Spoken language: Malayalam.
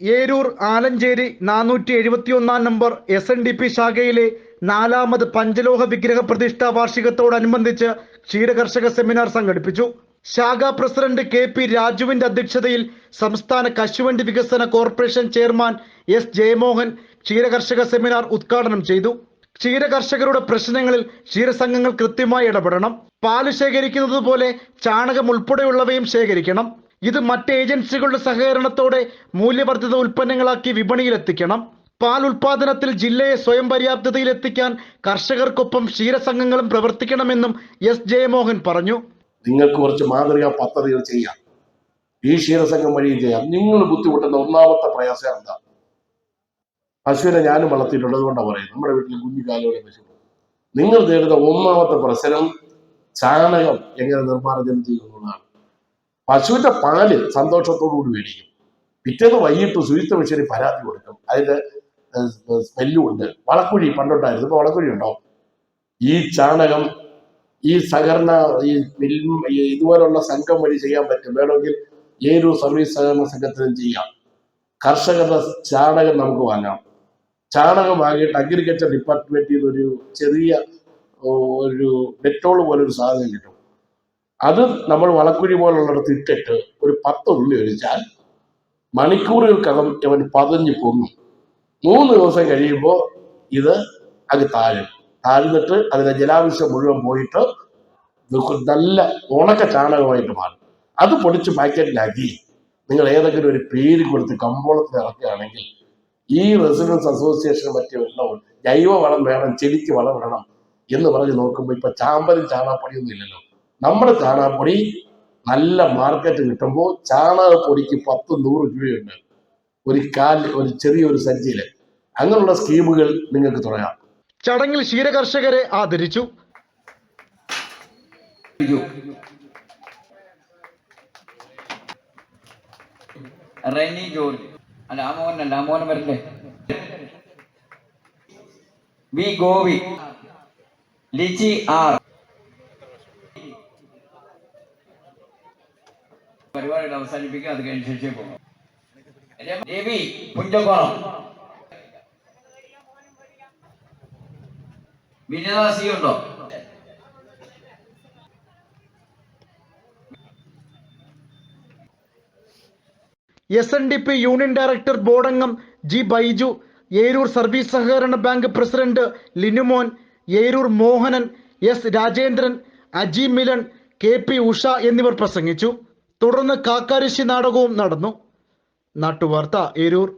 ഏരൂർ ആലഞ്ചേരി നാനൂറ്റി എഴുപത്തി ഒന്നാം number S N D P ശാഖയിലെ നാലാമത് പഞ്ചലോഹ വിഗ്രഹ പ്രതിഷ്ഠാ വാർഷികത്തോടനുബന്ധിച്ച് ക്ഷീരകർഷക സെമിനാർ സംഘടിപ്പിച്ചു. ശാഖാ പ്രസിഡന്റ് കെ പി രാജുവിന്റെ അധ്യക്ഷതയിൽ സംസ്ഥാന കശുവണ്ടി വികസന കോർപ്പറേഷൻ ചെയർമാൻ എസ് ജയമോഹൻ ക്ഷീരകർഷക സെമിനാർ ഉദ്ഘാടനം ചെയ്തു. ക്ഷീരകർഷകരുടെ പ്രശ്നങ്ങളിൽ ക്ഷീരസംഘങ്ങൾ കൃത്യമായി ഇടപെടണം. പാൽ ശേഖരിക്കുന്നത് പോലെ ചാണകം ഉൾപ്പെടെയുള്ളവയും ശേഖരിക്കണം. ഇത് മറ്റ് ഏജൻസികളുടെ സഹകരണത്തോടെ മൂല്യവർദ്ധിത ഉൽപ്പന്നങ്ങളാക്കി വിപണിയിലെത്തിക്കണം. പാൽ ഉൽപാദനത്തിൽ ജില്ലയെ സ്വയം പര്യാപ്തതയിലെത്തിക്കാൻ കർഷകർക്കൊപ്പം ക്ഷീരസംഘങ്ങളും പ്രവർത്തിക്കണമെന്നും എസ് ജയമോഹൻ പറഞ്ഞു. നിങ്ങൾക്ക് കുറച്ച് മാതൃകാ പദ്ധതികൾ ചെയ്യാം. ഈ ക്ഷീരസംഘം വഴിയും ചെയ്യാം. നിങ്ങൾ ബുദ്ധിമുട്ടുന്ന ഒന്നാമത്തെ പ്രയാസം എന്താ? പശുവിനെ ഞാനും വളർത്തിയിട്ടുണ്ട് അതുകൊണ്ടാണ് പറയുന്നത്. നമ്മുടെ വീട്ടിൽ കുഞ്ഞുകാലോടെ പശു. നിങ്ങൾ നേരിടുന്ന ഒന്നാമത്തെ പ്രശ്നം ചാണകം എങ്ങനെ നിർമ്മാർജനം ചെയ്യുന്നതാണ് പശുവിന്റെ പാൽ സന്തോഷത്തോടുകൂടി മേടിക്കും. പിറ്റേന്ന് വൈകിട്ട് ശുചിത്വ മിഷന് പരാതി കൊടുക്കും. അതിന്റെ സ്മെല്ലും ഉണ്ട്. വളക്കുഴി പണ്ടുണ്ടായിരുന്നു. ഇപ്പൊ വളക്കുഴി ഉണ്ടോ? ഈ ചാണകം ഈ സഹകരണ ഈ ഇതുപോലുള്ള സംഘം വഴി ചെയ്യാൻ പറ്റും. വേണമെങ്കിൽ ഏരൂർ സർവീസ് സഹകരണ സംഘത്തിനും ചെയ്യാം. കർഷകരുടെ ചാണകം നമുക്ക് വാങ്ങാം. ചാണകം വാങ്ങിയിട്ട് അഗ്രികൾച്ചർ ഡിപ്പാർട്ട്മെന്റിൽ നിന്ന് ഒരു ചെറിയ ഒരു ഡെറ്റോൾ പോലെ ഒരു സാധനം കിട്ടും. അത് നമ്മൾ വളക്കുഴി പോലുള്ളിടത്ത് ഇട്ടിട്ട് ഒരു പത്ത് ഉള്ളി ഒഴിച്ചാൽ മണിക്കൂറുകൾക്കകം ഇവൻ പതഞ്ഞു പൊങ്ങും. മൂന്ന് ദിവസം കഴിയുമ്പോൾ ഇത് അത് താഴും. താഴ്ന്നിട്ട് അതിന്റെ ജലാംശം മുഴുവൻ പോയിട്ട് നല്ല ഉണക്ക ചാണകമായിട്ട് മാറും. അത് പൊടിച്ച് പാക്കറ്റിലാക്കി നിങ്ങൾ ഏതെങ്കിലും ഒരു പേര് കൊടുത്ത് കമ്പോളത്തിൽ ഇറക്കുകയാണെങ്കിൽ ഈ റെസിഡൻസ് അസോസിയേഷൻ പറ്റിയ ജൈവ വളം വേണം ചെടിക്ക് വളം ഇടണം എന്ന് പറഞ്ഞ് നോക്കുമ്പോൾ ഇപ്പൊ ചാമ്പലും ചാണാപ്പടിയൊന്നും ഇല്ലല്ലോ. നമ്മുടെ ചാണകപ്പൊടി നല്ല മാർക്കറ്റ് കിട്ടുമ്പോൾ ചാണകപ്പൊടിക്ക് പത്ത് നൂറ് രൂപയുണ്ട്. ഒരു കാൽ ഒരു ചെറിയൊരു സഞ്ചിയിൽ അങ്ങനെയുള്ള സ്കീമുകൾ നിങ്ങൾക്ക് തുടങ്ങാം. ചടങ്ങിൽ ക്ഷീരകർഷകരെ ആദരിച്ചു. റെനി ജോർജ് അല്ല ആ മോഹനല്ല ആ മോഹൻ വരണ്ടേ വി ഗോവി. ലിജി ആർ. പരിപാടികൾ അവസാനിപ്പിക്കുക അത് കഴിഞ്ഞ പോകും. രവി വിനയദാസി ഉണ്ടോ S N D P union director ബോർഡംഗം G Baiju Eroor service സഹകരണ bank president Linumon Eroor Mohanan S Rajendran Aji Milan K P Usha എന്നിവർ പ്രസംഗിച്ചു. തുടർന്ന് കാക്കാരശ്ശി നാടകവും നടന്നു. നാട്ടുവാർത്ത ഏരൂർ.